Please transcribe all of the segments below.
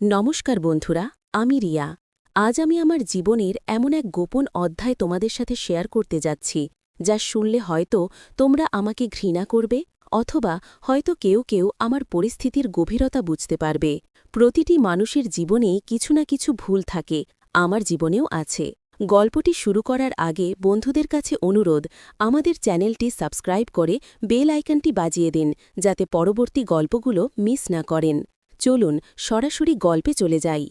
নমস্কার বন্ধুরা, আমি রিয়া। আজ আমি আমার জীবনের এমন এক গোপন অধ্যায় তোমাদের সাথে শেয়ার করতে যাচ্ছি, যা শুনলে হয়তো তোমরা আমাকে ঘৃণা করবে অথবা হয়তো কেউ কেউ আমার পরিস্থিতির গভীরতা বুঝতে পারবে। প্রতিটি মানুষের জীবনেই কিছু না কিছু ভুল থাকে, আমার জীবনেও আছে। গল্পটি শুরু করার আগে বন্ধুদের কাছে অনুরোধ, আমাদের চ্যানেলটি সাবস্ক্রাইব করে বেল আইকনটি বাজিয়ে দিন, যাতে পরবর্তী গল্পগুলো মিস না করেন। চলুন সরাসরি গল্পে চলে যাই।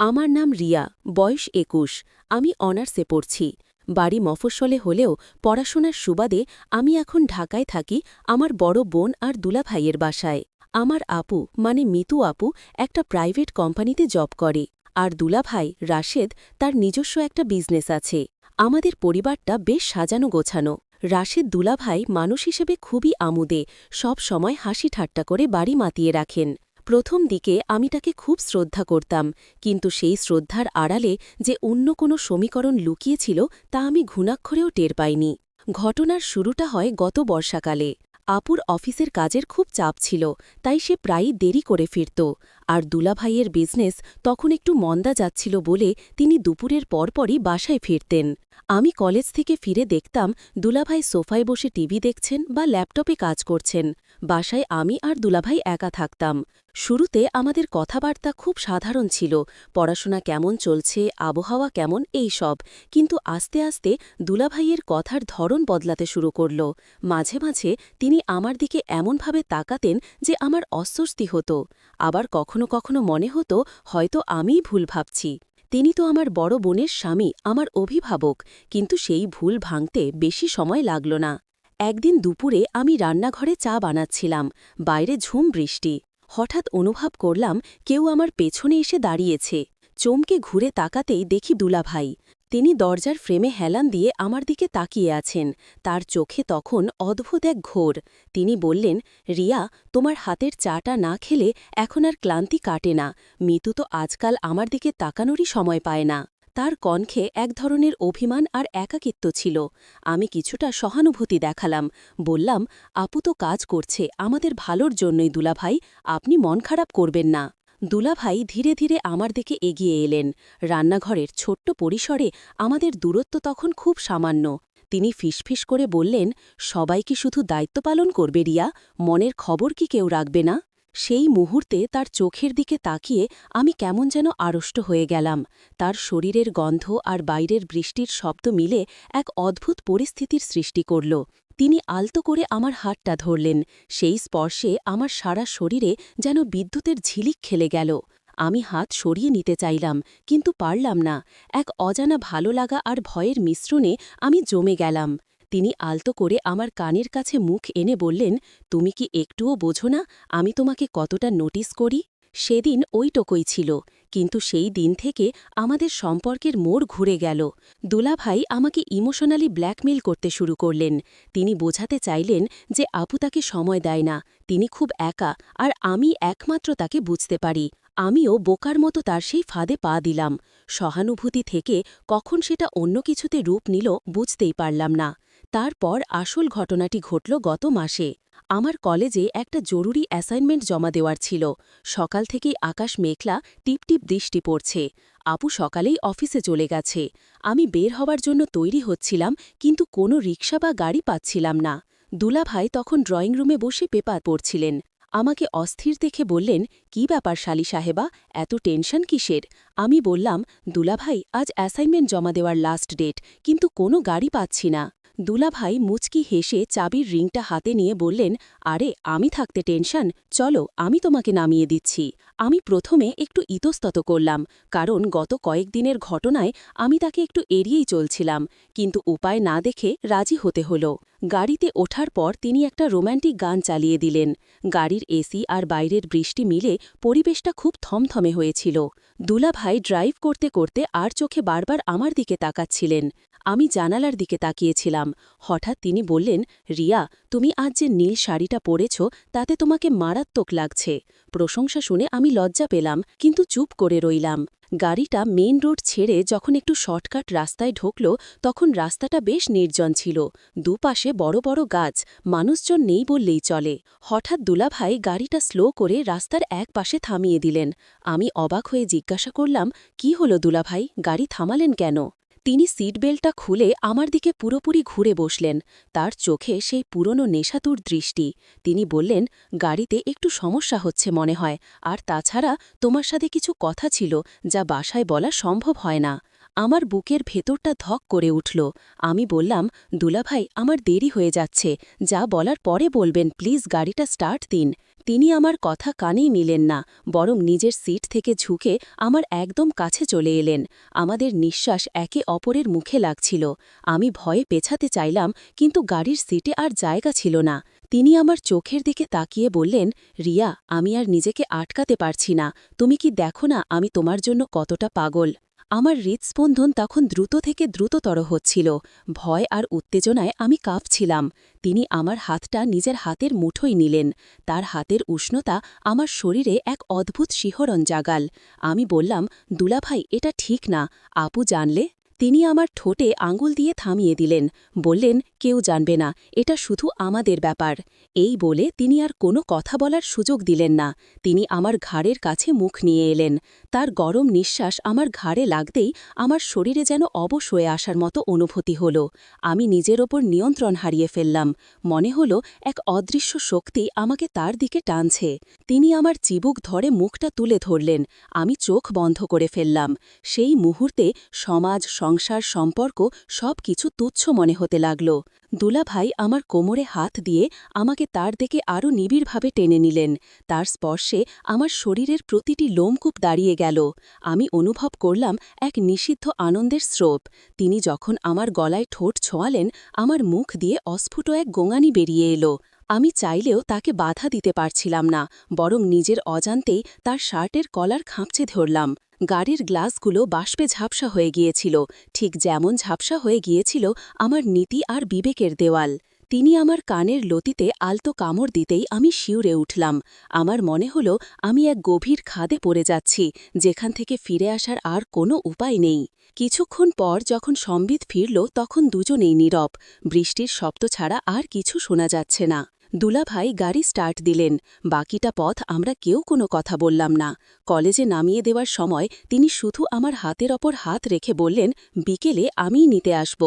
আমার নাম রিয়া, বয়স একুশ, আমি অনার্সে পড়ছি। বাড়ি মফস্বলে হলেও পড়াশোনার সুবাদে আমি এখন ঢাকায় থাকি আমার বড় বোন আর দুলাভাইয়ের বাসায়। আমার আপু মানে মিতু আপু, একটা প্রাইভেট কোম্পানিতে জব করে। আর দুলাভাই, রাশেদ, তার নিজস্ব একটা বিজনেস আছে। আমাদের পরিবারটা বেশ সাজানো গোছানো। রাশেদ দুলাভাই মানুষ হিসেবে খুবই আমুদে, সব সময় হাসি ঠাট্টা করে বাড়ি মাতিয়ে রাখেন। প্রথম দিকে আমি তাকে খুব শ্রদ্ধা করতাম, কিন্তু সেই শ্রদ্ধার আড়ালে যে অন্য কোনো সমীকরণ লুকিয়েছিল তা আমি ঘুণাক্ষরেও টের পাইনি। ঘটনার শুরুটা হয় গত বর্ষাকালে। আপুর অফিসের কাজের খুব চাপ ছিল, তাই সে প্রায়ই দেরি করে ফিরত, আর দুলাভাইয়ের বিজনেস তখন একটু মন্দা যাচ্ছিল বলে তিনি দুপুরের পরপরই বাসায় ফিরতেন। আমি কলেজ থেকে ফিরে দেখতাম দুলাভাই সোফায় বসে টিভি দেখছেন বা ল্যাপটপে কাজ করছেন। বাসায় আমি আর দুলাভাই একা থাকতাম। শুরুতে আমাদের কথাবার্তা খুব সাধারণ ছিল, পড়াশোনা কেমন চলছে, আবহাওয়া কেমন, এই সব। কিন্তু আস্তে আস্তে দুলাভাইয়ের কথার ধরন বদলাতে শুরু করল। মাঝে মাঝে তিনি আমার দিকে এমনভাবে তাকাতেন যে আমার অস্বস্তি হতো। আবার কখনো কখনো মনে হতো, হয়তো আমিই ভুল ভাবছি। তিনি তো আমার বড় বোনের স্বামী, আমার অভিভাবক, কিন্তু সেই ভুল ভাঙতে বেশি সময় লাগল না। একদিন দুপুরে আমি রান্নাঘরে চা বানাচ্ছিলাম, বাইরে ঝুম বৃষ্টি। হঠাৎ অনুভব করলাম কেউ আমার পেছনে এসে দাঁড়িয়েছে। চমকে ঘুরে তাকাতেই দেখি দুলাভাই। তিনি দরজার ফ্রেমে হেলান দিয়ে আমার দিকে তাকিয়ে আছেন। তার চোখে তখন অদ্ভুত এক ঘোর। তিনি বললেন, রিয়া, তোমার হাতের চাটা না খেলে এখন আর ক্লান্তি কাটে না। মিতু তো আজকাল আমার দিকে তাকানোরই সময় পায় না। তার কণ্ঠে এক ধরনের অভিমান আর একাকিত্ব ছিল। আমি কিছুটা সহানুভূতি দেখালাম। বললাম, আপু তো কাজ করছে, আমাদের ভালোর জন্যই দুলাভাই, আপনি মন খারাপ করবেন না। দুলাভাই ধীরে ধীরে আমার দিকে এগিয়ে এলেন। রান্নাঘরের ছোট্ট পরিসরে আমাদের দূরত্ব তখন খুব সামান্য। তিনি ফিসফিস করে বললেন, সবাই কি শুধু দায়িত্ব পালন করবে রিয়া? মনের খবর কি কেউ রাখবে না? সেই মুহূর্তে তার চোখের দিকে তাকিয়ে আমি কেমন যেন আড়ষ্ট হয়ে গেলাম। তার শরীরের গন্ধ আর বাইরের বৃষ্টির শব্দ মিলে এক অদ্ভুত পরিস্থিতির সৃষ্টি করল। তিনি আলতো করে আমার হাতটা ধরলেন। সেই স্পর্শে আমার সারা শরীরে যেন বিদ্যুতের ঝিলিক খেলে গেল। আমি হাত সরিয়ে নিতে চাইলাম, কিন্তু পারলাম না। এক অজানা ভালো লাগা আর ভয়ের মিশ্রণে আমি জমে গেলাম। তিনি আলতো করে আমার কানের কাছে মুখ এনে বললেন, তুমি কি একটুও বোঝো না আমি তোমাকে কতটা নোটিস করি? সেদিন ওইটকই ছিল, কিন্তু সেই দিন থেকে আমাদের সম্পর্কের মোড় ঘুরে গেল। দুলাভাই আমাকে ইমোশনালি ব্ল্যাকমেল করতে শুরু করলেন। তিনি বোঝাতে চাইলেন যে আপু তাকে সময় দেয় না, তিনি খুব একা, আর আমি একমাত্র তাকে বুঝতে পারি। আমিও বোকার মতো তার সেই ফাঁদে পা দিলাম। সহানুভূতি থেকে কখন সেটা অন্য কিছুতে রূপ নিল বুঝতেই পারলাম না। তারপর আসল ঘটনাটি ঘটল গত মাসে। আমার কলেজে একটা জরুরি অ্যাসাইনমেন্ট জমা দেওয়ার ছিল। সকাল থেকেই আকাশ মেঘলা টিপটিপ দৃষ্টি পড়ছে। আপু সকালেই অফিসে চলে গেছে। আমি বের হবার জন্য তৈরি হচ্ছিলাম, কিন্তু কোনো রিক্সা বা গাড়ি পাচ্ছিলাম না। দুলাভাই তখন ড্রয়িং রুমে বসে পেপার পড়ছিলেন। আমাকে অস্থির দেখে বললেন, কি ব্যাপার শালি সাহেবা, এত টেনশন কিসের? আমি বললাম, দুলাভাই, আজ অ্যাসাইনমেন্ট জমা দেওয়ার লাস্ট ডেট কিন্তু কোনো গাড়ি পাচ্ছি না। দুলাভাই মুচকি হেসে চাবির রিংটা হাতে নিয়ে বললেন, আরে, আমি থাকতে টেনশন। চলো, আমি তোমাকে নামিয়ে দিচ্ছি। আমি প্রথমে একটু ইতস্তত করলাম, কারণ গত কয়েকদিনের ঘটনায় আমি তাকে একটু এড়িয়েই চলছিলাম, কিন্তু উপায় না দেখে রাজি হতে হল। গাড়িতে ওঠার পর তিনি একটা রোম্যান্টিক গান চালিয়ে দিলেন। গাড়ির এসি আর বাইরের বৃষ্টি মিলে পরিবেশটা খুব থমথমে হয়েছিল। দুলাভাই ড্রাইভ করতে করতে আর চোখে বারবার আমার দিকে তাকাচ্ছিলেন। আমি জানালার দিকে তাকিয়েছিলাম। করলাম হঠাৎ তিনি বললেন, রিয়া, তুমি আজ যে নীল শাড়িটা পরেছ, তাতে তোমাকে মারাত্মক লাগছে। প্রশংসা শুনে আমি লজ্জা পেলাম, কিন্তু চুপ করে রইলাম। গাড়িটা মেইন রোড ছেড়ে যখন একটু শর্টকাট রাস্তায় ঢুকল, তখন রাস্তাটা বেশ নির্জন ছিল। দুপাশে বড় বড় গাছ, মানুষজন নেই বললেই চলে। হঠাৎ দুলাভাই গাড়িটা স্লো করে রাস্তার এক পাশে থামিয়ে দিলেন। আমি অবাক হয়ে জিজ্ঞাসা করলাম, কি হলো দুলাভাই? গাড়ি থামালেন কেন? তিনি সিটবেল্টটা খুলে আমার দিকে পুরোপুরি ঘুরে বসলেন। তার চোখে সেই পুরনো নেশাতুর দৃষ্টি। তিনি বললেন, গাড়িতে একটু সমস্যা হচ্ছে মনে হয়। আর তাছাড়া তোমার সাথে কিছু কথা ছিল যা বাসায় বলা সম্ভব হয় না। আমার বুকের ভেতরটা ধক করে উঠল। আমি বললাম, দুলাভাই, আমার দেরি হয়ে যাচ্ছে। যা বলার পরে বলবেন, প্লিজ গাড়িটা স্টার্ট দিন। তিনি আমার কথা কানেই নিলেন না, বরং নিজের সিট থেকে ঝুঁকে আমার একদম কাছে চলে এলেন। আমাদের নিঃশ্বাস একে অপরের মুখে লাগছিল। আমি ভয়ে পেছাতে চাইলাম, কিন্তু গাড়ির সিটে আর জায়গা ছিল না। তিনি আমার চোখের দিকে তাকিয়ে বললেন, রিয়া, আমি আর নিজেকে আটকাতে পারছি না। তুমি কি দেখো না আমি তোমার জন্য কতটা পাগল? আমার হৃৎস্পন্দন তখন দ্রুত থেকে দ্রুততর হচ্ছিল। ভয় আর উত্তেজনায় আমি কাঁপছিলাম। তিনি আমার হাতটা নিজের হাতের মুঠোই নিলেন। তার হাতের উষ্ণতা আমার শরীরে এক অদ্ভুত শিহরণ জাগাল। আমি বললাম, দুলাভাই, এটা ঠিক না। আপু জানলে? তিনি আমার ঠোঁটে আঙুল দিয়ে থামিয়ে দিলেন, বললেন, কেউ জানবে না, এটা শুধু আমাদের ব্যাপার। এই বলে তিনি আর কোনো কথা বলার সুযোগ দিলেন না। তিনি আমার ঘাড়ের কাছে মুখ নিয়ে এলেন। তার গরম নিঃশ্বাস আমার ঘাড়ে লাগতেই আমার শরীরে যেন অবশ হয়ে আসার মতো অনুভূতি হল। আমি নিজের ওপর নিয়ন্ত্রণ হারিয়ে ফেললাম। মনে হল এক অদৃশ্য শক্তি আমাকে তার দিকে টানছে। তিনি আমার চিবুক ধরে মুখটা তুলে ধরলেন। আমি চোখ বন্ধ করে ফেললাম। সেই মুহূর্তে সমাজ সংসার সম্পর্ক সব কিছু তুচ্ছ মনে হতে লাগল। দুলাভাই আমার কোমরে হাত দিয়ে আমাকে তার দিকে আরও নিবিড়ভাবে টেনে নিলেন। তার স্পর্শে আমার শরীরের প্রতিটি লোমকূপ দাঁড়িয়ে গেল। আমি অনুভব করলাম এক নিষিদ্ধ আনন্দের স্রোপ তিনি যখন আমার গলায় ঠোঁট ছোঁয়ালেন, আমার মুখ দিয়ে অস্ফুট এক গোঙানি বেরিয়ে এলো। আমি চাইলেও তাকে বাধা দিতে পারছিলাম না, বরং নিজের অজান্তেই তার শার্টের কলার খাঁপচে ধরলাম। গাড়ির গ্লাসগুলো বাষ্পে ঝাপসা হয়ে গিয়েছিল। ঠিক যেমন ঝাপসা হয়ে গিয়েছিল আমার নীতি আর বিবেকের দেওয়াল। তিনি আমার কানের লতিতে আলতো কামড় দিতেই আমি শিউরে উঠলাম। আমার মনে হল, আমি এক গভীর খাদে পড়ে যাচ্ছি, যেখান থেকে ফিরে আসার আর কোনো উপায় নেই। কিছুক্ষণ পর যখন সম্বিত ফিরল, তখন দুজনেই নীরব। বৃষ্টির শব্দ ছাড়া আর কিছু শোনা যাচ্ছে না। দুলাভাই গাড়ি স্টার্ট দিলেন। বাকিটা পথ আমরা কেউ কোনো কথা বললাম না। কলেজে নামিয়ে দেওয়ার সময় তিনি শুধু আমার হাতের ওপর হাত রেখে বললেন, বিকেলে আমিই নিতে আসব।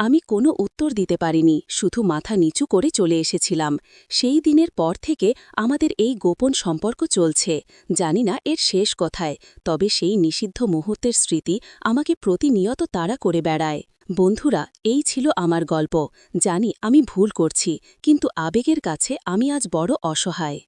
আমি কোনো উত্তর দিতে পারিনি, শুধু মাথা নিচু করে চলে এসেছিলাম। সেই দিনের পর থেকে আমাদের এই গোপন সম্পর্ক চলছে। জানি না এর শেষ কথায়, তবে সেই নিষিদ্ধ মুহূর্তের স্মৃতি আমাকে প্রতিনিয়ত তাড়া করে বেড়ায়। বন্ধুরা, এই ছিল আমার গল্প। জানি আমি ভুল করছি, কিন্তু আবেগের কাছে আমি আজ বড় অসহায়।